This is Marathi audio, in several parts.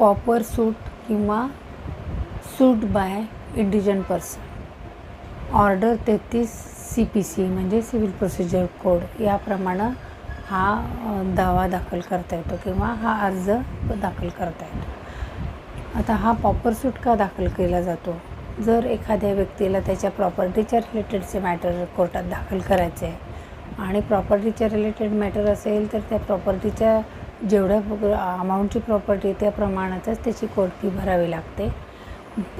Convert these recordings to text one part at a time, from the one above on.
पॉपर सूट किंवा suit by indigent person order तेहतीस सी पी सी म्हणजे सिव्हिल प्रोसिजर कोड याप्रमाणे हा दावा दाखल करता येतो किंवा हा अर्ज दाखल करता येतो. आता हा पॉपर सूट का दाखल केला जातो? जर एखाद्या व्यक्तीला त्याच्या प्रॉपर्टीच्या रिलेटेडचे मॅटर कोर्टात दाखल करायचे आहे आणि प्रॉपर्टीच्या रिलेटेड मॅटर असेल तर त्या प्रॉपर्टीच्या जेवढ्या अमाऊंटची प्रॉपर्टी त्या प्रमाणातच त्याची कोर्ट फी भरावी लागते.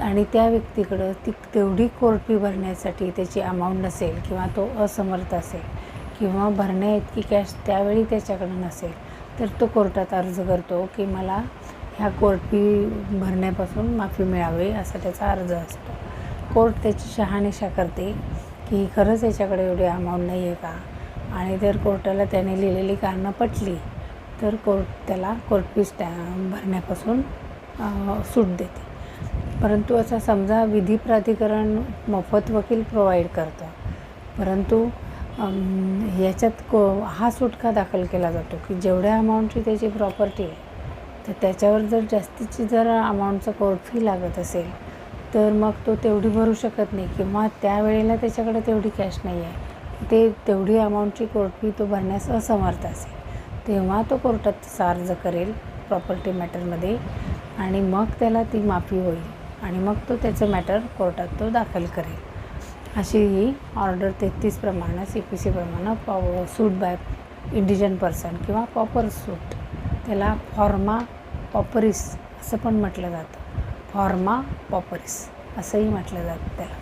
आणि त्या व्यक्तीकडं ती तेवढी कोर्ट फी भरण्यासाठी त्याची अमाऊंट नसेल किंवा तो असमर्थ असेल किंवा भरण्या इतकी कॅश त्यावेळी त्याच्याकडं नसेल तर तो कोर्टात अर्ज करतो की मला ह्या कोर्ट फी भरण्यापासून माफी मिळावी असा त्याचा अर्ज असतो. कोर्ट त्याची शहानिशा करते की खरंच याच्याकडे एवढी अमाऊंट नाही आहे का? आणि जर कोर्टाला त्याने लिहिलेली कारणं पटली तर कोर्ट त्याला कोर्ट फी स्टॅ भरण्यापासून सूट देते. परंतु असा समजा विधी प्राधिकरण मोफत वकील प्रोव्हाइड करतं. परंतु याच्यात को हा सुटका दाखल केला जातो? की जेवढ्या अमाऊंटची त्याची प्रॉपर्टी आहे तर त्याच्यावर जर जास्तीची जर अमाऊंटचं कोर्ट फी लागत असेल तर मग तो तेवढी भरू शकत नाही. किंवा त्यावेळेला त्याच्याकडे तेवढी कॅश नाही आहे. ते तेवढी अमाऊंटची कोर्ट फी तो भरण्यास असमर्थ असेल. तेव्हा तो कोर्टात तिचा अर्ज करेल प्रॉपर्टी मॅटरमध्ये आणि मग त्याला ती माफी होईल आणि मग तो त्याचं मॅटर कोर्टात तो दाखल करेल. अशी ही ऑर्डर तेहतीस प्रमाणे सी पी सी प्रमाणे पॉ सूट बाय इंडिजन पर्सन किंवा पॉपर सूट. त्याला फॉर्मा पॉपरिस असं पण म्हटलं जातं. फॉर्मा पॉपरिस असंही म्हटलं जातं त्याला.